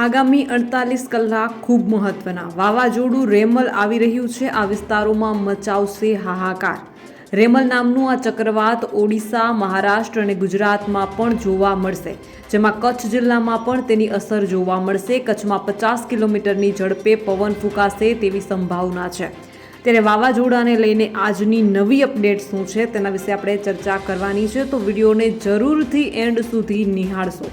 આગામી અડતાલીસ કલાક ખૂબ મહત્વના. વાવાઝોડું રેમલ આવી રહ્યું છે. આ વિસ્તારોમાં મચાવશે હાહાકાર. રેમલ નામનું આ ચક્રવાત ઓડિશા, મહારાષ્ટ્ર અને ગુજરાતમાં પણ જોવા મળશે. જેમાં કચ્છ જિલ્લામાં પણ તેની અસર જોવા મળશે. કચ્છમાં પચાસ કિલોમીટરની ઝડપે પવન ફૂંકાશે તેવી સંભાવના છે. ત્યારે વાવાઝોડાને લઈને આજની નવી અપડેટ શું છે તેના વિશે આપણે ચર્ચા કરવાની છે. તો વિડીયોને જરૂરથી એન્ડ સુધી નિહાળશો.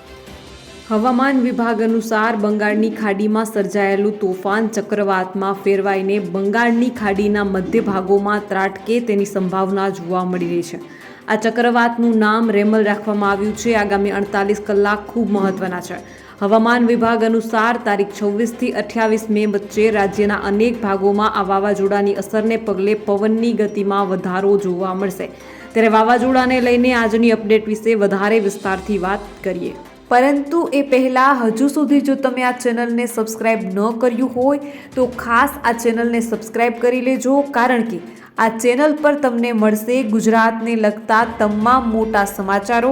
હવામાન વિભાગ અનુસાર બંગાળની ખાડીમાં સર્જાયેલું તોફાન ચક્રવાતમાં ફેરવાઈને બંગાળની ખાડીના મધ્ય ભાગોમાં ત્રાટકે તેની સંભાવના જોવા મળી રહી છે. આ ચક્રવાતનું નામ રેમલ રાખવામાં આવ્યું છે. આગામી અડતાલીસ કલાક ખૂબ મહત્વના છે. હવામાન વિભાગ અનુસાર તારીખ છવ્વીસથી અઠ્યાવીસ મે વચ્ચે રાજ્યના અનેક ભાગોમાં આ વાવાઝોડાની અસરને પગલે પવનની ગતિમાં વધારો જોવા મળશે. ત્યારે વાવાઝોડાને લઈને આજની અપડેટ વિશે વધારે વિસ્તારથી વાત કરીએ. પરંતુ એ પહેલાં હજુ સુધી જો તમે આ ચેનલને સબસ્ક્રાઇબ ન કર્યું હોય, તો ખાસ આ ચેનલને સબસ્ક્રાઇબ કરી લેજો, કારણ કે આ ચેનલ પર તમને મળશે ગુજરાતને લગતા તમામ મોટા સમાચારો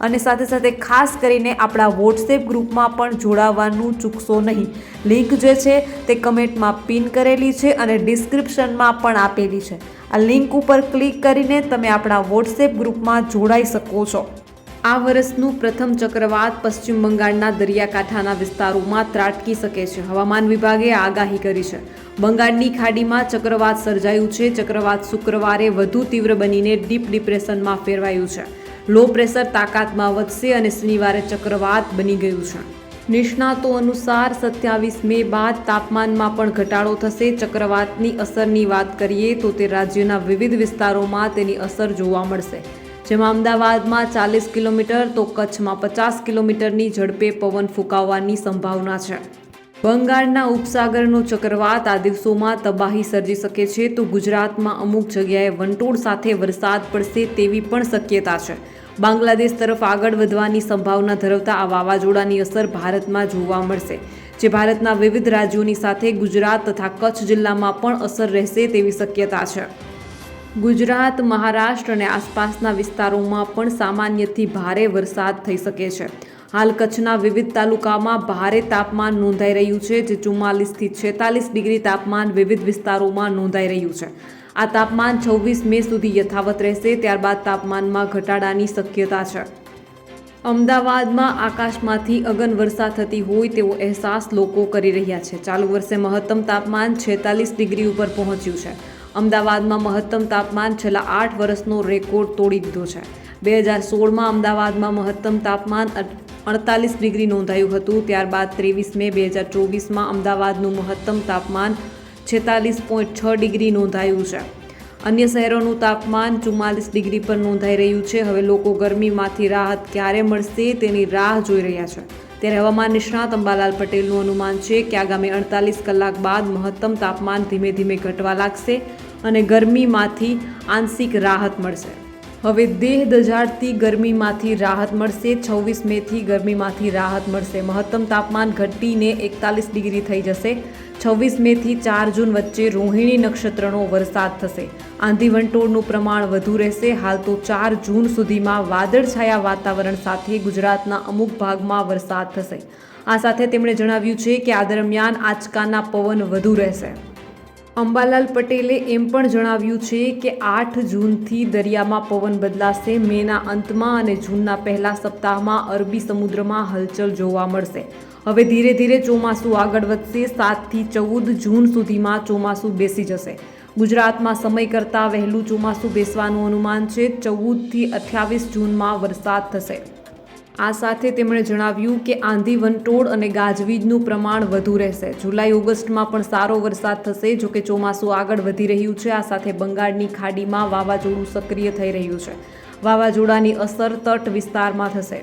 અને સાથે સાથે ખાસ કરીને આપણા વોટ્સએપ ગ્રુપમાં પણ જોડાવાનું ચૂકશો નહીં. લિંક જે છે તે કમેન્ટમાં પિન કરેલી છે અને ડિસ્ક્રિપ્શનમાં પણ આપેલી છે. આ લિંક ઉપર ક્લિક કરીને તમે આપણા વોટ્સએપ ગ્રુપમાં જોડાઈ શકો છો. આ વર્ષનું પ્રથમ ચક્રવાત પશ્ચિમ બંગાળના દરિયાકાંઠાના વિસ્તારોમાં ત્રાટકી શકે છે. હવામાન વિભાગે આગાહી કરી છે. બંગાળની ખાડીમાં ચક્રવાત સર્જાયું છે. ચક્રવાત શુક્રવારે વધુ તીવ્ર બનીને ડીપ ડિપ્રેશનમાં ફેરવાયું છે. લો પ્રેશર તાકાતમાં વધશે અને શનિવારે ચક્રવાત બની ગયું છે. નિષ્ણાતો અનુસાર સત્યાવીસ મે બાદ તાપમાનમાં પણ ઘટાડો થશે. ચક્રવાતની અસરની વાત કરીએ તો તે રાજ્યના વિવિધ વિસ્તારોમાં તેની અસર જોવા મળશે. જેમાં અમદાવાદમાં ચાલીસ કિલોમીટર તો કચ્છમાં પચાસ કિલોમીટરની ઝડપે પવન ફૂંકાવવાની સંભાવના છે. બંગાળના ઉપસાગરનો ચક્રવાત આ દિવસોમાં તબાહી સર્જી શકે છે. તો ગુજરાતમાં અમુક જગ્યાએ વંટોળ સાથે વરસાદ પડશે તેવી પણ શક્યતા છે. બાંગ્લાદેશ તરફ આગળ વધવાની સંભાવના ધરાવતા આ વાવાઝોડાની અસર ભારતમાં જોવા મળશે, જે ભારતના વિવિધ રાજ્યોની સાથે ગુજરાત તથા કચ્છ જિલ્લામાં પણ અસર રહેશે તેવી શક્યતા છે. ગુજરાત, મહારાષ્ટ્ર અને આસપાસના વિસ્તારોમાં પણ સામાન્યથી ભારે વરસાદ થઈ શકે છે. હાલ કચ્છના વિવિધ તાલુકામાં ભારે તાપમાન નોંધાઈ રહ્યું છે, જે ચુમ્માલીસથી છેતાલીસ ડિગ્રી તાપમાન વિવિધ વિસ્તારોમાં નોંધાઈ રહ્યું છે. આ તાપમાન છવ્વીસ મે સુધી યથાવત રહેશે, ત્યારબાદ તાપમાનમાં ઘટાડાની શક્યતા છે. અમદાવાદમાં આકાશમાંથી અગન વર્ષા થતી હોય તેવો અહેસાસ લોકો કરી રહ્યા છે. ચાલુ વર્ષે મહત્તમ તાપમાન છેતાલીસ ડિગ્રી ઉપર પહોંચ્યું છે. અમદાવાદમાં મહત્તમ તાપમાન છેલ્લા આઠ વર્ષનો રેકોર્ડ તોડી દીધો છે. બે હજાર સોળમાં અમદાવાદમાં મહત્તમ તાપમાન અડતાલીસ ડિગ્રી નોંધાયું હતું. ત્યારબાદ ત્રેવીસ મે બે હજાર ચોવીસમાં અમદાવાદનું મહત્તમ તાપમાન છેતાલીસ પોઈન્ટ છ ડિગ્રી નોંધાયું છે. અન્ય શહેરોનું તાપમાન ચુમ્માલીસ ડિગ્રી પર નોંધાઈ રહ્યું છે. હવે લોકો ગરમીમાંથી રાહત ક્યારે મળશે તેની રાહ જોઈ રહ્યા છે. ત્યારે હવામાન નિષ્ણાત અંબાલાલ પટેલનું અનુમાન છે કે આગામી અડતાલીસ કલાક બાદ મહત્તમ તાપમાન ધીમે ધીમે ઘટવા લાગશે અને ગરમીમાંથી આંશિક રાહત મળશે. હવે દેહ દજાડતી ગરમીમાંથી રાહત મળશે. છવ્વીસ મેથી ગરમીમાંથી રાહત મળશે. મહત્તમ તાપમાન ઘટીને એકતાલીસ ડિગ્રી થઈ જશે. છવ્વીસ મેથી ચાર જૂન વચ્ચે રોહિણી નક્ષત્રનો વરસાદ થશે. આંધી વંટોળનું પ્રમાણ વધુ રહેશે. હાલ તો ચાર જૂન સુધીમાં વાદળછાયા વાતાવરણ સાથે ગુજરાતના અમુક ભાગમાં વરસાદ થશે. આ સાથે તેમણે જણાવ્યું છે કે આ દરમિયાન આંચકાના પવન વધુ રહેશે. અંબાલાલ પટેલે એમ પણ જણાવ્યું છે કે આઠ જૂનથી દરિયામાં પવન બદલાશે. મેના અંતમાં અને જૂનના પહેલા સપ્તાહમાં અરબી સમુદ્રમાં હલચલ જોવા મળશે. હવે ધીરે ધીરે ચોમાસું આગળ વધશે. સાતથી ચૌદ જૂન સુધીમાં ચોમાસું બેસી જશે. ગુજરાતમાં સમય કરતાં વહેલું ચોમાસું બેસવાનું અનુમાન છે. ચૌદથી અઠ્યાવીસ જૂનમાં વરસાદ થશે. આ સાથે તેમણે જણાવ્યું કે આંધી વંટોળ અને ગાજવીજનું પ્રમાણ વધુ રહેશે. જુલાઈ, ઓગસ્ટમાં પણ સારો વરસાદ થશે, જો કે ચોમાસું આગળ વધી રહ્યું છે. આ સાથે બંગાળની ખાડીમાં વાવાઝોડું સક્રિય થઈ રહ્યું છે. વાવાઝોડાની અસર તટ વિસ્તારમાં થશે.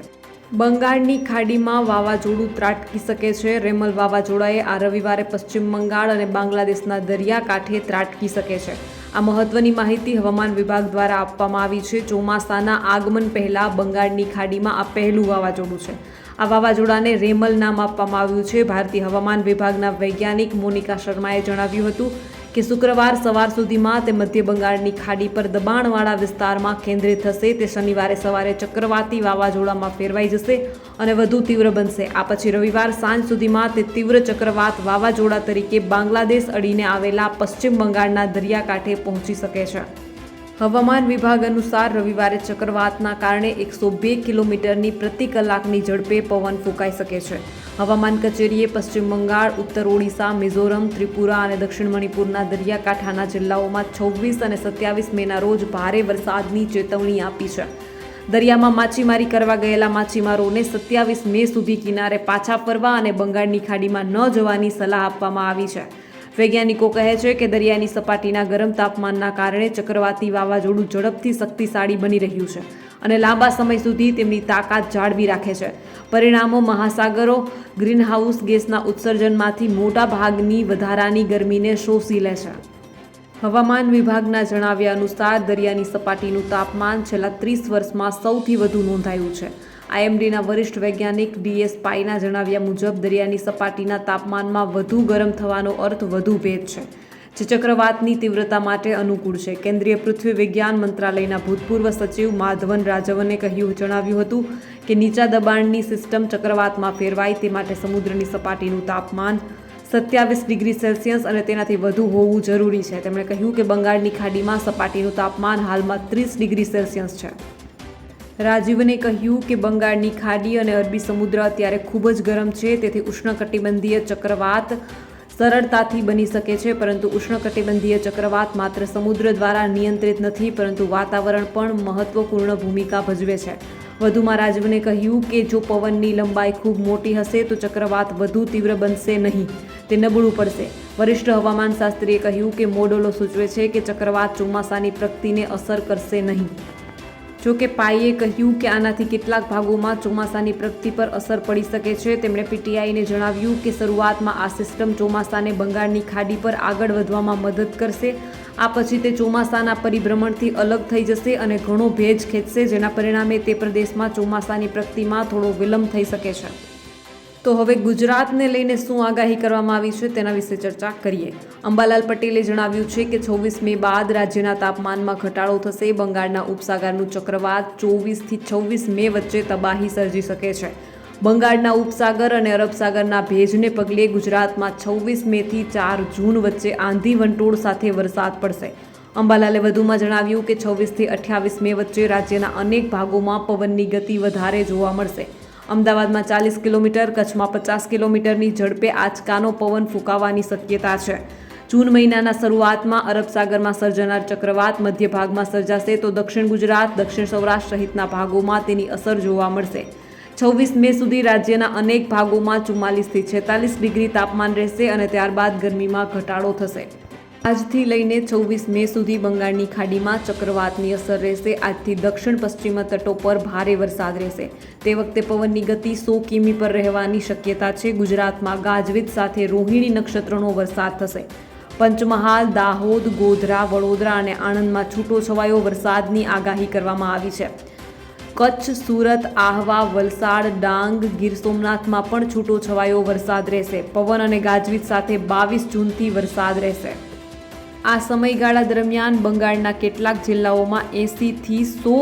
બંગાળની ખાડીમાં વાવાઝોડું ત્રાટકી શકે છે. રેમલ વાવાઝોડાએ આ રવિવારે પશ્ચિમ બંગાળ અને બાંગ્લાદેશના દરિયાકાંઠે ત્રાટકી શકે છે. આ મહત્વની માહિતી હવામાન વિભાગ દ્વારા આપવામાં આવી છે. ચોમાસાના આગમન પહેલા બંગાળની ખાડીમાં આ પહેલું વાવાઝોડું છે. આ વાવાઝોડાને રેમલ નામ આપવામાં આવ્યું છે. ભારતીય હવામાન વિભાગના વૈજ્ઞાનિક મોનિકા શર્માએ જણાવ્યું હતું કે શુક્રવાર સવાર સુધીમાં તે મધ્ય બંગાળની ખાડી પર દબાણવાળા વિસ્તારમાં કેન્દ્રિત થશે. તે શનિવારે સવારે ચક્રવાતી વાવાઝોડામાં ફેરવાઈ જશે. અને વધુ તીવ્ર બનશે. આ પછી રવિવાર સાંજ સુધીમાં તે તીવ્ર ચક્રવાત વાવાઝોડા તરીકે બાંગ્લાદેશ અડીને આવેલા પશ્ચિમ બંગાળના દરિયાકાંઠે પહોંચી શકે છે. હવામાન વિભાગ અનુસાર રવિવારે ચક્રવાતના કારણે એકસો બે કિલોમીટરની પ્રતિ કલાકની ઝડપે પવન ફૂંકાઈ શકે છે. હવામાન કચેરીએ પશ્ચિમ બંગાળ, ઉત્તર ઓડિશા, મિઝોરમ, ત્રિપુરા અને દક્ષિણ મણિપુરના દરિયાકાંઠાના જિલ્લાઓમાં છવ્વીસ અને સત્યાવીસ મેના રોજ ભારે વરસાદની ચેતવણી આપી છે. દરિયામાં માછીમારી કરવા ગયેલા માછીમારોને સત્યાવીસ મે સુધી કિનારે પાછા ફરવા અને બંગાળની ખાડીમાં ન જવાની સલાહ આપવામાં આવી છે. વૈજ્ઞાનિકો કહે છે કે દરિયાની સપાટીના ગરમ તાપમાનના કારણે ચક્રવાતી વાવાઝોડું ઝડપથી શક્તિશાળી બની રહ્યું છે અને લાંબા સમય સુધી તેમની તાકાત જાળવી રાખે છે. પરિણામો મહાસાગરો, ગ્રીનહાઉસ ગેસના ઉત્સર્જનમાંથી મોટા ભાગની વધારાની ગરમીને શોષી લે છે. હવામાન વિભાગના જણાવ્યા અનુસાર દરિયાની સપાટીનું તાપમાન છેલ્લા ત્રીસ વર્ષમાં સૌથી વધુ નોંધાયું છે. આઈએમડીના વરિષ્ઠ વૈજ્ઞાનિક ડીએસ પાઈના જણાવ્યા મુજબ દરિયાની સપાટીના તાપમાનમાં વધુ ગરમ થવાનો અર્થ વધુ ભેદ છે. જે ચક્રવાતની તીવ્રતા માટે અનુકૂળ છે. કેન્દ્રીય પૃથ્વી વિજ્ઞાન મંત્રાલયના ભૂતપૂર્વ સચિવ માધવન રાજવને કહ્યું, જણાવ્યું હતું કે નીચા દબાણની સિસ્ટમ ચક્રવાતમાં ફેરવાય તે માટે સમુદ્રની સપાટીનું તાપમાન સત્યાવીસ ડિગ્રી સેલ્સિયસ અને તેનાથી વધુ હોવું જરૂરી છે. તેમણે કહ્યું કે બંગાળની ખાડીમાં સપાટીનું તાપમાન હાલમાં ત્રીસ ડિગ્રી સેલ્સિયસ છે. રાજીવને કહ્યું કે બંગાળની ખાડી અને અરબી સમુદ્ર અત્યારે ખૂબ જ ગરમ છે, તેથી ઉષ્ણકટિબંધીય ચક્રવાત સરળતાથી બની શકે છે, પરંતુ ઉષ્ણકટિબંધીય ચક્રવાત માત્ર સમુદ્ર દ્વારા નિયંત્રિત નથી, પરંતુ વાતાવરણ પણ મહત્વપૂર્ણ ભૂમિકા ભજવે છે. વધુમાં રાજવને કહ્યું કે જો પવનની લંબાઈ ખૂબ મોટી હશે, તો ચક્રવાત વધુ તીવ્ર બનશે નહીં. તે નબળું પડશે. વરિષ્ઠ હવામાન શાસ્ત્રીએ કહ્યું કે મોડલો સૂચવે છે કે ચક્રવાત ચોમાસાની પ્રગતિને અસર કરશે નહીં. જો કે પાઈએ કહ્યું કે આનાથી કેટલાક ભાગોમાં ચોમાસાની પ્રગતિ પર અસર પડી શકે છે. તેમણે પીટીઆઈને જણાવ્યું કે શરૂઆતમાં આ સિસ્ટમ ચોમાસાને બંગાળની ખાડી પર આગળ વધવામાં મદદ કરશે. આ પછી તે ચોમાસાના પરિભ્રમણથી અલગ થઈ જશે અને ઘણો ભેજ ખેંચશે, જેના પરિણામે તે પ્રદેશમાં ચોમાસાની પ્રગતિમાં થોડો વિલંબ થઈ શકે છે. તો હવે ગુજરાતને લઈને શું આગાહી કરવામાં આવી છે તેના વિશે ચર્ચા કરીએ. અંબાલાલ પટેલે જણાવ્યું છે કે છવ્વીસ મે બાદ રાજ્યના તાપમાનમાં ઘટાડો થશે. બંગાળના ઉપસાગરનું ચક્રવાત ચોવીસથી છવ્વીસ મે વચ્ચે તબાહી સર્જી શકે છે. બંગાળના ઉપસાગર અને અરબ સાગરના ભેજને પગલે ગુજરાતમાં છવ્વીસ મેથી ચાર જૂન વચ્ચે આંધી વંટોળ સાથે વરસાદ પડશે. અંબાલાલે વધુમાં જણાવ્યું કે છવ્વીસથી અઠ્યાવીસ મે વચ્ચે રાજ્યના અનેક ભાગોમાં પવનની ગતિ વધારે જોવા મળશે. અમદાવાદમાં ચાલીસ કિલોમીટર, કચ્છમાં પચાસ કિલોમીટરની ઝડપે આંચકાનો પવન ફૂંકાવાની શક્યતા છે. જૂન મહિનાના શરૂઆતમાં અરબ સાગરમાં સર્જાનાર ચક્રવાત મધ્ય ભાગમાં સર્જાશે તો દક્ષિણ ગુજરાત, દક્ષિણ સૌરાષ્ટ્ર સહિતના ભાગોમાં તેની અસર જોવા મળશે. છવ્વીસ મે સુધી રાજ્યના અનેક ભાગોમાં ચુમ્માલીસથી છેતાલીસ ડિગ્રી તાપમાન રહેશે અને ત્યારબાદ ગરમીમાં ઘટાડો થશે. આજથી લઈને છવ્વીસ મે સુધી બંગાળની ખાડીમાં ચક્રવાતની અસર રહેશે. આજથી દક્ષિણ પશ્ચિમ તટો પર ભારે વરસાદ રહેશે. તે વખતે પવનની ગતિ સો કિમી પર રહેવાની શક્યતા છે. ગુજરાતમાં ગાજવીજ સાથે રોહિણી નક્ષત્રનો વરસાદ થશે. પંચમહાલ, દાહોદ, ગોધરા, વડોદરા અને આણંદમાં છૂટો છવાયો વરસાદની આગાહી કરવામાં આવી છે. કચ્છ, સુરત, આહવા, વલસાડ, ડાંગ, ગીર સોમનાથમાં પણ છૂટો છવાયો વરસાદ રહેશે. પવન અને ગાજવીજ સાથે બાવીસ જૂનથી વરસાદ રહેશે. આ સમયગાળા દરમિયાન બંગાળના કેટલાક જિલ્લાઓમાં એંસીથી સો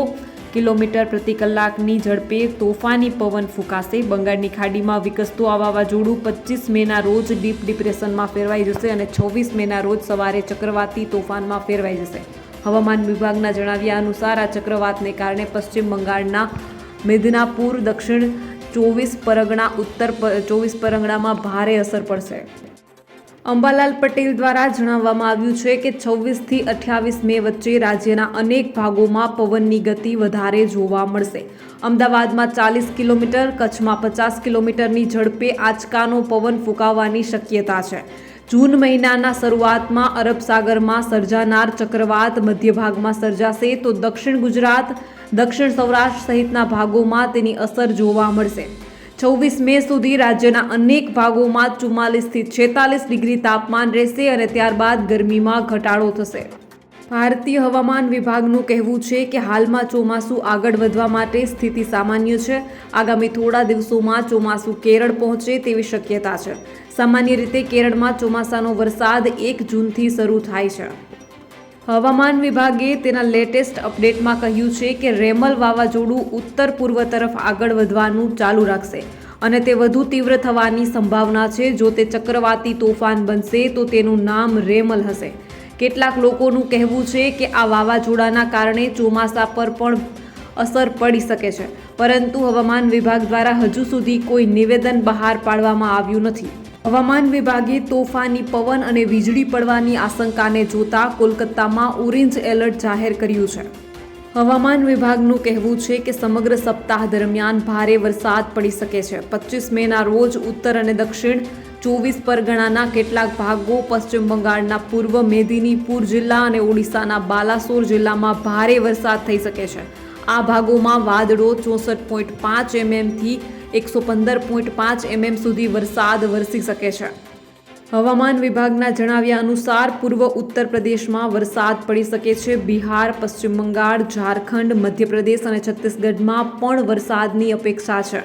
કિલોમીટર પ્રતિ કલાકની ઝડપે તોફાની પવન ફૂંકાશે. બંગાળની ખાડીમાં વિકસતું આ વાવાઝોડું પચીસ મેના રોજ ડીપ ડિપ્રેશનમાં ફેરવાઈ જશે અને છવ્વીસ મેના રોજ સવારે ચક્રવાતી તોફાનમાં ફેરવાઈ જશે. હવામાન વિભાગના જણાવ્યા અનુસાર આ ચક્રવાતને કારણે પશ્ચિમ બંગાળના મિદનાપુર, દક્ષિણ ચોવીસ પરગણા, ઉત્તર ચોવીસ પરગણામાં ભારે અસર પડશે. અંબાલાલ પટેલ દ્વારા જણાવવામાં આવ્યું છે કે છવ્વીસથી અઠ્યાવીસ મે વચ્ચે રાજ્યના અનેક ભાગોમાં પવનની ગતિ વધારે જોવા મળશે. અમદાવાદમાં ચાલીસ કિલોમીટર, કચ્છમાં પચાસ કિલોમીટરની ઝડપે આંચકાનો પવન ફૂંકાવાની શક્યતા છે. જૂન મહિનાના શરૂઆતમાં અરબ સાગરમાં સર્જાનાર ચક્રવાત મધ્ય ભાગમાં સર્જાશે તો દક્ષિણ ગુજરાત, દક્ષિણ સૌરાષ્ટ્ર સહિતના ભાગોમાં તેની અસર જોવા મળશે. છવ્વીસ મે સુધી રાજ્યના અનેક ભાગોમાં ચુમ્માલીસથી છેતાલીસ ડિગ્રી તાપમાન રહેશે અને ત્યારબાદ ગરમીમાં ઘટાડો થશે. ભારતીય હવામાન વિભાગનું કહેવું છે કે હાલમાં ચોમાસું આગળ વધવા માટે સ્થિતિ સામાન્ય છે. આગામી થોડા દિવસોમાં ચોમાસું કેરળ પહોંચે તેવી શક્યતા છે. સામાન્ય રીતે કેરળમાં ચોમાસાનો વરસાદ એક જૂનથી શરૂ થાય છે. હવામાન વિભાગે તેના લેટેસ્ટ અપડેટમાં કહ્યું છે કે રેમલ વાવાઝોડું ઉત્તર પૂર્વ તરફ આગળ વધવાનું ચાલુ રાખશે અને તે વધુ તીવ્ર થવાની સંભાવના છે. જો તે ચક્રવાતી તોફાન બનશે તો તેનું નામ રેમલ હશે. કેટલાક લોકોનું કહેવું છે કે આ વાવાઝોડાના કારણે ચોમાસા પર પણ અસર પડી શકે છે. પરંતુ હવામાન વિભાગ દ્વારા હજુ સુધી કોઈ નિવેદન બહાર પાડવામાં આવ્યું નથી. હવામાન વિભાગે તોફાની પવન અને વીજળી પડવાની આશંકાને જોતા કોલકાતામાં ઓરેન્જ એલર્ટ જાહેર કર્યું છે. હવામાન વિભાગનું કહેવું છે કે સમગ્ર સપ્તાહ દરમિયાન ભારે વરસાદ પડી શકે છે. પચીસ મેના રોજ ઉત્તર અને દક્ષિણ ચોવીસ પરગણાના કેટલાક ભાગો પશ્ચિમ બંગાળના પૂર્વ મેદિનીપુર જિલ્લા અને ઓડિશાના બાલાસોર જિલ્લામાં ભારે વરસાદ થઈ શકે છે. આ ભાગોમાં વાદળો ચોસઠ પોઈન્ટ પાંચ એમએમથી એકસો પંદર પોઈન્ટ પાંચ એમએમ સુધી વરસાદ વરસી શકે છે. હવામાન વિભાગના જણાવ્યા અનુસાર પૂર્વ ઉત્તર પ્રદેશમાં વરસાદ પડી શકે છે. બિહાર, પશ્ચિમ બંગાળ, ઝારખંડ, મધ્યપ્રદેશ અને છત્તીસગઢમાં પણ વરસાદની અપેક્ષા છે.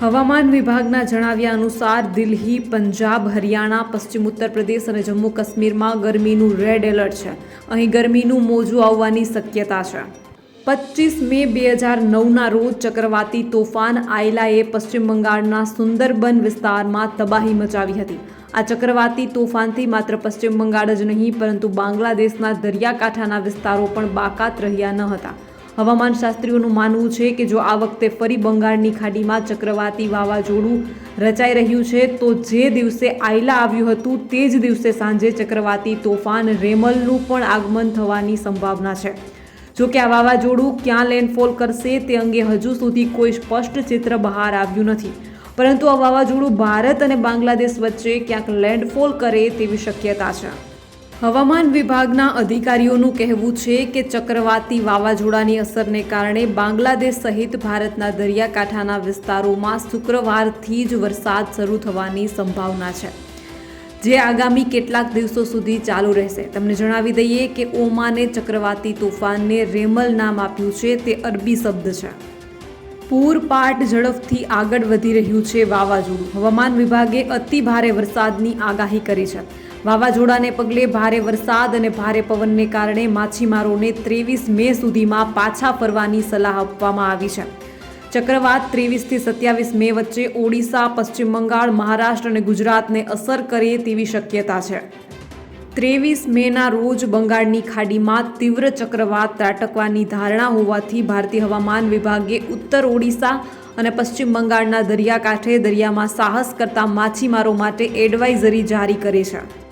હવામાન વિભાગના જણાવ્યા અનુસાર દિલ્હી, પંજાબ, હરિયાણા, પશ્ચિમ ઉત્તર પ્રદેશ અને જમ્મુ કાશ્મીરમાં ગરમીનું રેડ એલર્ટ છે. અહીં ગરમીનું મોજું આવવાની શક્યતા છે. પચીસ મે બે હજાર નવના રોજ ચક્રવાતી તોફાન આયલાએ પશ્ચિમ બંગાળના સુંદરબન વિસ્તારમાં તબાહી મચાવી હતી. આ ચક્રવાતી તોફાનથી માત્ર પશ્ચિમ બંગાળ જ નહીં, પરંતુ બાંગ્લાદેશના દરિયાકાંઠાના વિસ્તારો પણ બાકાત રહ્યા ન હતા. હવામાન શાસ્ત્રીઓનું માનવું છે કે જો આ વખતે ફરી બંગાળની ખાડીમાં ચક્રવાતી વાવાઝોડું રચાઈ રહ્યું છે, તો જે દિવસે આયલા આવ્યું હતું, તે જ દિવસે સાંજે ચક્રવાતી તોફાન રેમલનું પણ આગમન થવાની સંભાવના છે. જો કે આ વાવાઝોડું ક્યાં લેન્ડફોલ કરશે તે અંગે હજુ સુધી કોઈ સ્પષ્ટ ચિત્ર બહાર આવ્યું નથી. પરંતુ આ વાવાઝોડું ભારત અને બાંગ્લાદેશ વચ્ચે ક્યાંક લેન્ડફોલ કરે તેવી શક્યતા છે. હવામાન વિભાગના અધિકારીઓનું કહેવું છે કે ચક્રવાતી વાવાઝોડાની અસરને કારણે બાંગ્લાદેશ સહિત ભારતના દરિયાકાંઠાના વિસ્તારોમાં શુક્રવારથી જ વરસાદ શરૂ થવાની સંભાવના છે. જે આગામી કેટલાક દિવસો સુધી ચાલુ રહેશે. તમને જણાવી દઈએ કે ઓમાને ચક્રવાતી તોફાનને રેમલ નામ આપ્યું છે, તે અરબી શબ્દ છે. પૂરપાટ ઝડપથી આગળ વધી રહ્યું છે વાવાઝોડું. હવામાન વિભાગે અતિ ભારે વરસાદની આગાહી કરી છે. વાવાઝોડાને પગલે ભારે વરસાદ અને ભારે પવનને કારણે માછીમારોને ત્રેવીસ મે સુધીમાં પાછા ફરવાની સલાહ આપવામાં આવી છે. ચક્રવાત ત્રેવીસથી સત્યાવીસ મે વચ્ચે ઓડિશા, પશ્ચિમ બંગાળ, મહારાષ્ટ્ર અને ગુજરાતને અસર કરે તેવી શક્યતા છે. ત્રેવીસ મેના રોજ બંગાળની ખાડીમાં તીવ્ર ચક્રવાત ત્રાટકવાની ધારણા હોવાથી ભારતીય હવામાન વિભાગે ઉત્તર ઓડિશા અને પશ્ચિમ બંગાળના દરિયાકાંઠે દરિયામાં સાહસ કરતા માછીમારો માટે એડવાઇઝરી જારી કરી છે.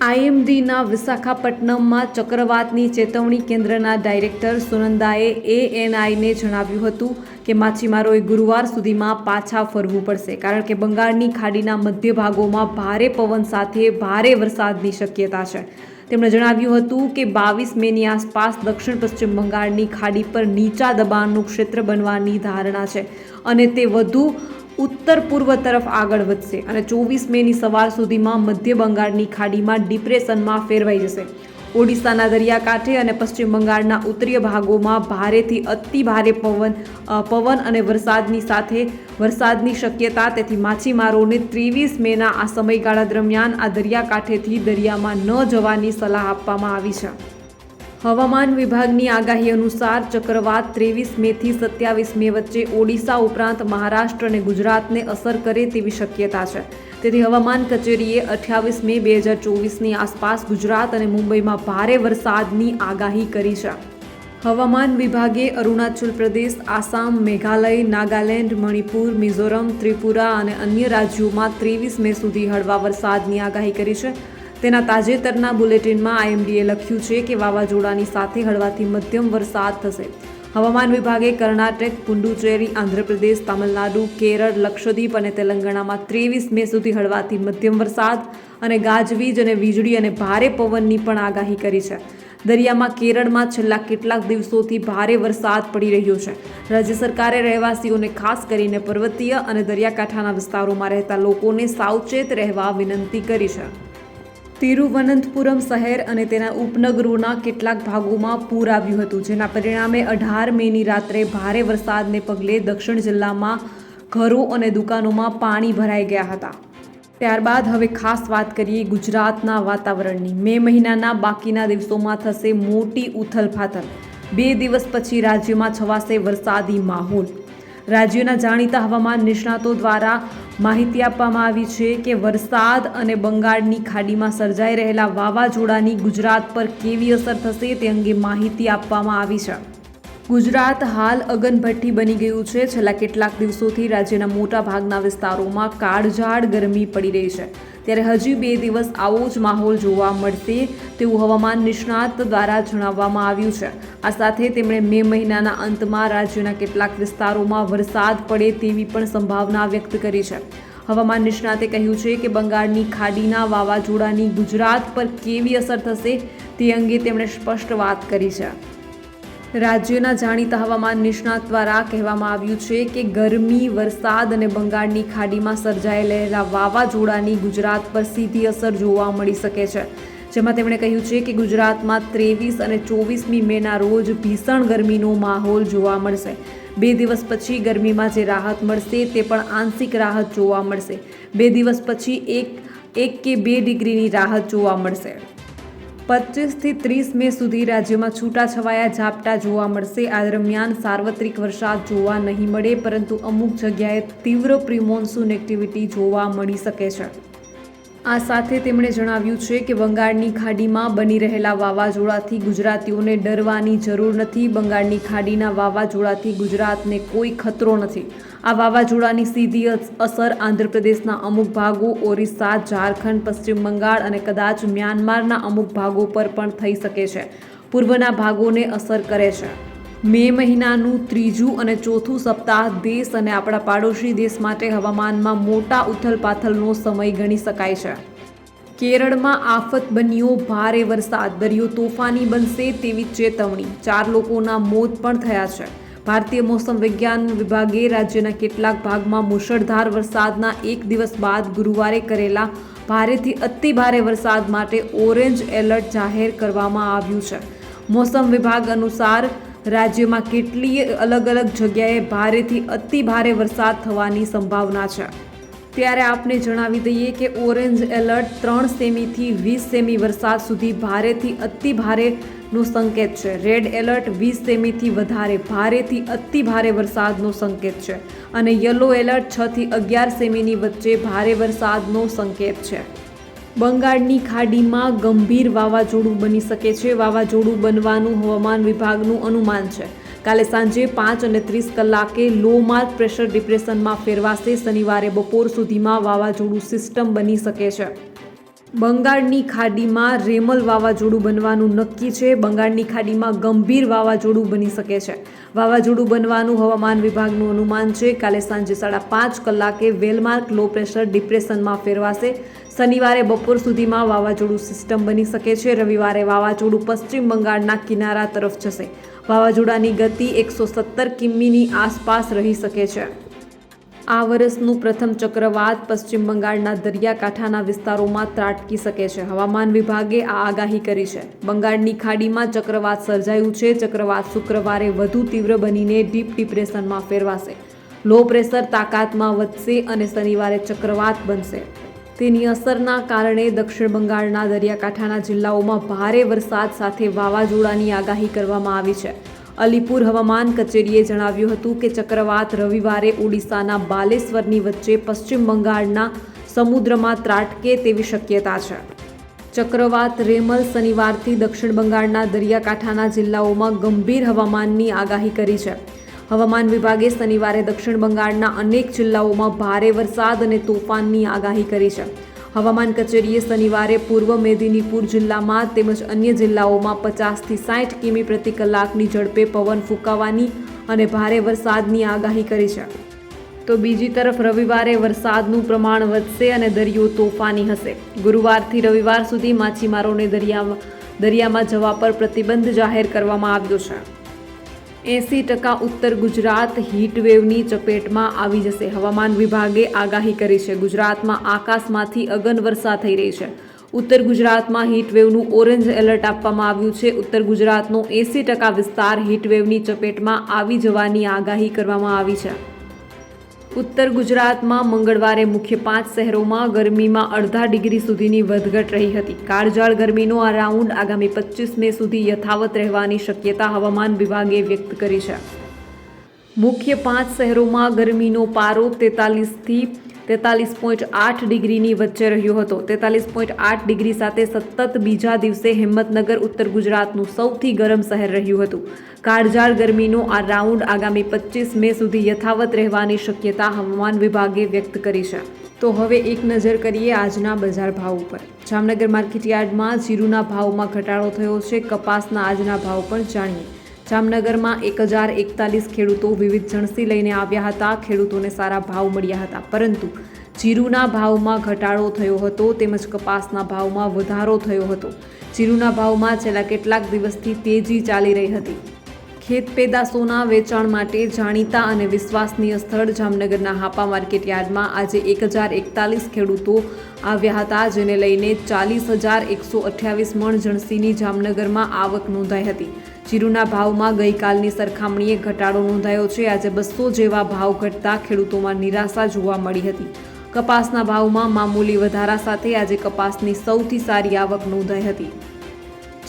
આઈએમડીના વિશાખાપટ્ટનમમાં ચક્રવાતની ચેતવણી કેન્દ્રના ડાયરેક્ટર સુનંદાએ એએનઆઈને જણાવ્યું હતું કે માછીમારોએ ગુરુવાર સુધીમાં પાછા ફરવું પડશે, કારણ કે બંગાળની ખાડીના મધ્ય ભાગોમાં ભારે પવન સાથે ભારે વરસાદની શક્યતા છે. તેમણે જણાવ્યું હતું કે બાવીસ મેની આસપાસ દક્ષિણ પશ્ચિમ બંગાળની ખાડી પર નીચા દબાણનું ક્ષેત્ર બનવાની ધારણા છે અને તે વધુ ઉત્તર પૂર્વ તરફ આગળ વધશે અને ચોવીસ મેની સવાર સુધીમાં મધ્ય બંગાળની ખાડીમાં ડિપ્રેશનમાં ફેરવાઈ જશે. ઓડિશાના દરિયાકાંઠે અને પશ્ચિમ બંગાળના ઉત્તરીય ભાગોમાં ભારેથી અતિ ભારે પવન પવન અને વરસાદની સાથે વરસાદની શક્યતા, તેથી માછીમારોને ત્રેવીસ મેના આ સમયગાળા દરમિયાન આ દરિયાકાંઠેથી દરિયામાં ન જવાની સલાહ આપવામાં આવી છે. હવામાન વિભાગની આગાહી અનુસાર ચક્રવાત ત્રેવીસ મેથી સત્યાવીસ મે વચ્ચે ઓડિશા ઉપરાંત મહારાષ્ટ્ર અને ગુજરાતને અસર કરે તેવી શક્યતા છે. તેથી હવામાન કચેરીએ અઠ્યાવીસ મે બે હજાર ચોવીસની આસપાસ ગુજરાત અને મુંબઈમાં ભારે વરસાદની આગાહી કરી છે. હવામાન વિભાગે અરુણાચલ પ્રદેશ, આસામ, મેઘાલય, નાગાલેન્ડ, મણિપુર, મિઝોરમ, ત્રિપુરા અને અન્ય રાજ્યોમાં ત્રેવીસ મે સુધી હળવા વરસાદની આગાહી કરી છે. તેના તાજેતરના બુલેટિનમાં આઈએમડીએ લખ્યું છે કે વાવાઝોડાની સાથે હળવાથી મધ્યમ વરસાદ થશે. હવામાન વિભાગે કર્ણાટક, પુડુચેરી, આંધ્રપ્રદેશ, તમિલનાડુ, કેરળ, લક્ષદ્વીપ અને તેલંગાણામાં ત્રેવીસ મે સુધી હળવાથી મધ્યમ વરસાદ અને ગાજવીજ અને વીજળી અને ભારે પવનની પણ આગાહી કરી છે. દરિયામાં કેરળમાં છેલ્લા કેટલાક દિવસોથી ભારે વરસાદ પડી રહ્યો છે. રાજ્ય સરકારે રહેવાસીઓને ખાસ કરીને પર્વતીય અને દરિયાકાંઠાના વિસ્તારોમાં રહેતા લોકોને સાવચેત રહેવા વિનંતી કરી છે. તિરુવનંતપુરમ શહેર અને તેના ઉપનગરોના કેટલાક ભાગોમાં પૂર આવ્યું હતું, જેના પરિણામે અઢાર મેની રાત્રે ભારે વરસાદને પગલે દક્ષિણ જિલ્લામાં ઘરો અને દુકાનોમાં પાણી ભરાઈ ગયા હતા. ત્યારબાદ હવે ખાસ વાત કરીએ ગુજરાતના વાતાવરણની. મે મહિનાના બાકીના દિવસોમાં થશે મોટી ઉથલપાથલ. બે દિવસ પછી રાજ્યમાં છવાશે વરસાદી માહોલ. રાજ્યના જાણીતા હવામાન નિષ્ણાતો દ્વારા માહિતી આપવામાં આવી છે કે વરસાદ અને બંગાળની ખાડીમાં સર્જાઈ રહેલા વાવાઝોડાની ગુજરાત પર કેવી અસર થશે તે અંગે માહિતી આપવામાં આવી છે. ગુજરાત હાલ અગનભઠ્ઠી બની ગયું છે. છેલ્લા કેટલાક દિવસોથી રાજ્યના મોટા ભાગના વિસ્તારોમાં કાળઝાળ ગરમી પડી રહી છે. ત્યારે હજી બે દિવસ આવો જ માહોલ જોવા મળશે તેવું હવામાન નિષ્ણાત દ્વારા જણાવવામાં આવ્યું છે. આ સાથે તેમણે મે મહિનાના અંતમાં રાજ્યના કેટલાક વિસ્તારોમાં વરસાદ પડે તેવી પણ સંભાવના વ્યક્ત કરી છે. હવામાન નિષ્ણાતે કહ્યું છે કે બંગાળની ખાડીના વાવાઝોડાની ગુજરાત પર કેવી અસર થશે તે અંગે તેમણે સ્પષ્ટ વાત કરી છે. રાજ્યના જાણીતા હવામાન નિષ્ણાત દ્વારા કહેવામાં આવ્યું છે કે ગરમી, વરસાદ અને બંગાળની ખાડીમાં સર્જાયેલા વાવાઝોડાની ગુજરાત પર સીધી અસર જોવા મળી શકે છે. જેમાં તેમણે કહ્યું છે કે ગુજરાતમાં ત્રેવીસ અને ચોવીસમી મેના રોજ ભીષણ ગરમીનો માહોલ જોવા મળશે. બે દિવસ પછી ગરમીમાં જે રાહત મળશે તે પણ આંશિક રાહત જોવા મળશે. બે દિવસ પછી એક એક કે બે ડિગ્રીની રાહત જોવા મળશે. પચીસથી ત્રીસ મે સુધી રાજ્યમાં છૂટાછવાયા ઝાપટા જોવા મળશે. આ દરમિયાન સાર્વત્રિક વરસાદ જોવા નહીં મળે, પરંતુ અમુક જગ્યાએ તીવ્ર પ્રિમોન્સૂન એક્ટિવિટી જોવા મળી શકે છે. આ સાથે તેમણે જણાવ્યું છે કે બંગાળની ખાડીમાં બની રહેલા વાવાઝોડાથી ગુજરાતીઓને ડરવાની જરૂર નથી. બંગાળની ખાડીના વાવાઝોડાથી ગુજરાતને કોઈ ખતરો નથી. આ વાવાઝોડાની સીધી અસર આંધ્રપ્રદેશના અમુક ભાગો, ઓરિસ્સા, ઝારખંડ, પશ્ચિમ બંગાળ અને કદાચ મ્યાનમારના અમુક ભાગો પર પણ થઈ શકે છે. પૂર્વના ભાગોને અસર કરે છે. મે મહિનાનું ત્રીજું અને ચોથું સપ્તાહ દેશ અને આપણા પાડોશી દેશ માટે હવામાનમાં મોટા ઉથલપાથલનો સમય ગણી શકાય છે. કેરળમાં આફત બન્યો, ભારે વરસાદ દરિયો તોફાની બનશે તેવી ચેતવણી. ચાર લોકોના મોત પણ થયા છે. ભારતીય મોસમ વિજ્ઞાન વિભાગે રાજ્યના કેટલાક ભાગમાં મુશળધાર વરસાદના એક દિવસ બાદ ગુરુવારે કરેલા ભારેથી અતિ ભારે વરસાદ માટે ઓરેન્જ એલર્ટ જાહેર કરવામાં આવ્યું છે. મોસમ વિભાગ અનુસાર રાજ્યમાં કેટલીય અલગ અલગ જગ્યાએ ભારેથી અતિ ભારે વરસાદ થવાની સંભાવના છે. ત્યારે આપને જણાવી દઈએ કે ઓરેન્જ એલર્ટ ત્રણ સેમીથી વીસ સેમી વરસાદ સુધી ભારેથી અતિ ભારેનો સંકેત છે. રેડ એલર્ટ વીસ સેમીથી વધારે ભારેથી અતિ ભારે વરસાદનો સંકેત છે. અને યલો એલર્ટ છથી અગિયાર સેમીની વચ્ચે ભારે વરસાદનો સંકેત છે. બંગાળની ખાડીમાં ગંભીર વાવાઝોડું બની શકે છે. વાવાઝોડું બનવાનું હવામાન વિભાગનું અનુમાન છે. કાલે સાંજે પાંચ અને ત્રીસ કલાકે લો માર્ક પ્રેશર ડિપ્રેશનમાં ફેરવાશે. શનિવારે બપોર સુધીમાં વાવાઝોડું સિસ્ટમ બની શકે છે. બંગાળની ખાડીમાં રેમલ વાવાઝોડું બનવાનું નક્કી છે. બંગાળની ખાડીમાં ગંભીર વાવાઝોડું બની શકે છે. વાવાઝોડું બનવાનું હવામાન વિભાગનું અનુમાન છે. કાલે સાંજે સાડા પાંચ કલાકે વેલમાર્ક લો પ્રેશર ડિપ્રેશનમાં ફેરવાશે. શનિવારે બપોર સુધીમાં વાવાઝોડું સિસ્ટમ બની શકે છે. રવિવારે વાવાઝોડું પશ્ચિમ બંગાળના કિનારા તરફ જશે. વાવાઝોડાની ગતિ એકસો સત્તર કિમીની આસપાસ રહી શકે છે. આ વર્ષનું પ્રથમ ચક્રવાત પશ્ચિમ બંગાળના દરિયાકાંઠાના વિસ્તારોમાં ત્રાટકી શકે છે. હવામાન વિભાગે આ આગાહી કરી છે. બંગાળની ખાડીમાં ચક્રવાત સર્જાયું છે. ચક્રવાત શુક્રવારે વધુ તીવ્ર બનીને ડીપ ડિપ્રેશનમાં ફેરવાશે. લો પ્રેશર તાકાતમાં વધશે અને શનિવારે ચક્રવાત બનશે. તેની અસરના કારણે દક્ષિણ બંગાળના દરિયાકાંઠાના જિલ્લાઓમાં ભારે વરસાદ સાથે વાવાઝોડાની આગાહી કરવામાં આવી છે. અલીપુર હવામાન કચેરીએ જણાવ્યું હતું કે ચક્રવાત રવિવારે ઓડિશાના બાલેશ્વરની વચ્ચે પશ્ચિમ બંગાળના સમુદ્રમાં ત્રાટકે તેવી શક્યતા છે. ચક્રવાત રેમલ શનિવારથી દક્ષિણ બંગાળના દરિયાકાંઠાના જિલ્લાઓમાં ગંભીર હવામાનની આગાહી કરી છે. હવામાન વિભાગે શનિવારે દક્ષિણ બંગાળના અનેક જિલ્લાઓમાં ભારે વરસાદ અને તોફાનની આગાહી કરી છે. હવામાન કચેરીએ શનિવારે પૂર્વ મેદિનીપુર જિલ્લામાં તેમજ અન્ય જિલ્લાઓમાં પચાસથી સાઠ કિમી પ્રતિ કલાકની ઝડપે પવન ફૂંકાવાની અને ભારે વરસાદની આગાહી કરી છે. તો બીજી તરફ રવિવારે વરસાદનું પ્રમાણ વધશે અને દરિયો તોફાની હશે. ગુરુવારથી રવિવાર સુધી માછીમારોને દરિયામાં દરિયામાં જવા પર પ્રતિબંધ જાહેર કરવામાં આવ્યો છે. એંસી ટકા ઉત્તર ગુજરાત હીટવેવની ચપેટમાં આવી જશે. હવામાન વિભાગે આગાહી કરી છે. ગુજરાતમાં આકાશમાંથી અગન વર્ષા થઈ રહી છે. ઉત્તર ગુજરાતમાં હીટવેવનું ઓરેન્જ એલર્ટ આપવામાં આવ્યું છે. ઉત્તર ગુજરાતનો એંસી ટકા વિસ્તાર હીટવેવની ચપેટમાં આવી જવાની આગાહી કરવામાં આવી છે. ઉત્તર ગુજરાતમાં મંગળવારે મુખ્ય પાંચ શહેરોમાં ગરમીમાં અડધા ડિગ્રી સુધીની વધઘટ રહી હતી. કાળજાળ ગરમીનો આ રાઉન્ડ આગામી પચીસ મે સુધી યથાવત રહેવાની શક્યતા હવામાન વિભાગે વ્યક્ત કરી છે. મુખ્ય પાંચ શહેરોમાં ગરમીનો પારો તેતાલીસથી તેતાલીસ પોઈન્ટ આઠ ડિગ્રીની વચ્ચે રહ્યો હતો. તેતાલીસ પોઈન્ટ આઠ ડિગ્રી સાથે સતત બીજા દિવસે હિંમતનગર, ઉત્તર ગુજરાતનું સૌથી ગરમ શહેર રહ્યું હતું. કાળઝાળ ગરમીનો આ રાઉન્ડ આગામી પચીસ મે સુધી યથાવત રહેવાની શક્યતા હવામાન વિભાગે વ્યક્ત કરી છે. તો હવે એક નજર કરીએ આજના બજાર ભાવ ઉપર. જામનગર માર્કેટયાર્ડમાં જીરુના ભાવમાં ઘટાડો થયો છે. કપાસના આજના ભાવ પણ જાણીએ. જામનગરમાં એક હજાર એકતાલીસ ખેડૂતો વિવિધ જણસી લઈને આવ્યા હતા. ખેડૂતોને સારા ભાવ મળ્યા હતા, પરંતુ જીરુના ભાવમાં ઘટાડો થયો હતો તેમજ કપાસના ભાવમાં વધારો થયો હતો. જીરુના ભાવમાં છેલ્લા કેટલાક દિવસથી તેજી ચાલી રહી હતી. ખેત પેદાશોના વેચાણ માટે જાણીતા અને વિશ્વાસનીય સ્થળ જામનગરના હાપા માર્કેટ યાર્ડમાં આજે એક હજાર એકતાલીસ ખેડૂતો આવ્યા હતા, જેને લઈને ચાલીસ હજાર એકસો અઠ્યાવીસ મણ જણસીની જામનગરમાં આવક નોંધાઈ હતી. જીરુના ભાવમાં ગઈકાલની સરખામણીએ ઘટાડો નોંધાયો છે. આજે બસો જેવા ભાવ ઘટતા ખેડૂતોમાં નિરાશા જોવા મળી હતી. કપાસના ભાવમાં મામૂલી વધારા સાથે આજે કપાસની સૌથી સારી આવક નોંધાઈ હતી.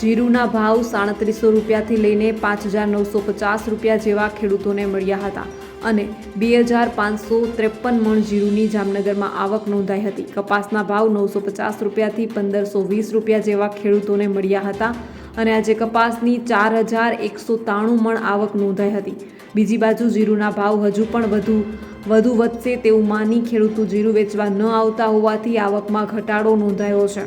જીરુના ભાવ સાડત્રીસો રૂપિયાથી લઈને પાંચ હજાર નવસો પચાસ રૂપિયા જેવા ખેડૂતોને મળ્યા હતા અને બે હજાર પાંચસો ત્રેપન મણ જીરુની જામનગરમાં આવક નોંધાઈ હતી. કપાસના ભાવ નવસો પચાસ રૂપિયાથી પંદરસો વીસ રૂપિયા જેવા ખેડૂતોને મળ્યા હતા. અને આજે કપાસની ચાર હજાર એકસો ત્રાણું મણ આવક નોંધાઈ હતી. બીજી બાજુ જીરુના ભાવ હજુ પણ વધુ વધુ વધશે તેવું માની ખેડૂતો જીરું વેચવા ન આવતા હોવાથી આવકમાં ઘટાડો નોંધાયો છે.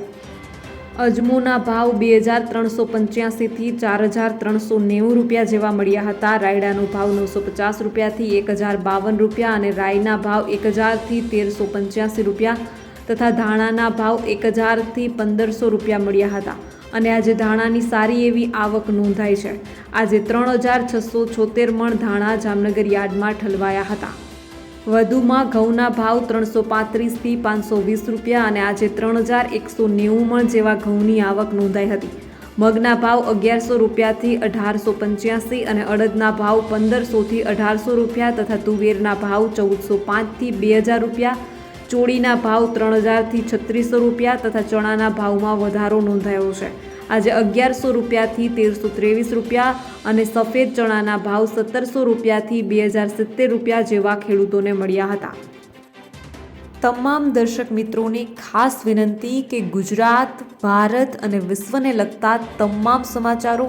અજમોના ભાવ બે હજાર ત્રણસો પંચ્યાસીથી ચાર હજાર ત્રણસો નેવું રૂપિયા જેવા મળ્યા હતા. રાયડાનો ભાવ નવસો પચાસ રૂપિયાથી એક હજાર બાવન રૂપિયા અને રાયના ભાવ એક હજારથી તેરસો પંચ્યાસી રૂપિયા તથા ધાણાના ભાવ એક હજારથી પંદરસો રૂપિયા મળ્યા હતા. અને આજે ધાણાની સારી એવી આવક નોંધાઈ છે. આજે ત્રણ હજાર છસો છોતેર મણ ધાણા જામનગર યાર્ડમાં ઠલવાયા હતા. વધુમાં ઘઉંના ભાવ ત્રણસો પાંત્રીસથી પાંચસો વીસ રૂપિયા અને આજે ત્રણ હજાર એકસો નેવું મણ જેવા ઘઉંની આવક નોંધાઈ હતી. મગના ભાવ અગિયારસો રૂપિયાથી અઢારસો પંચ્યાસી અને અડદના ભાવ પંદરસોથી અઢારસો રૂપિયા તથા તુવેરના ભાવ ચૌદસો પાંચથી બે હજાર રૂપિયા ચોળીના ભાવ ત્રણ હજારથી છત્રીસો રૂપિયા તથા ચણાના ભાવમાં વધારો નોંધાયો છે. આજે અગિયારસો રૂપિયાથી તેરસો ત્રેવીસ રૂપિયા અને સફેદ ચણાના ભાવ સત્તરસો રૂપિયાથી બે હજાર સિત્તેર રૂપિયા જેવા ખેડૂતોને મળ્યા હતા. તમામ દર્શક મિત્રોને ખાસ વિનંતી કે ગુજરાત, ભારત અને વિશ્વને લગતા તમામ સમાચારો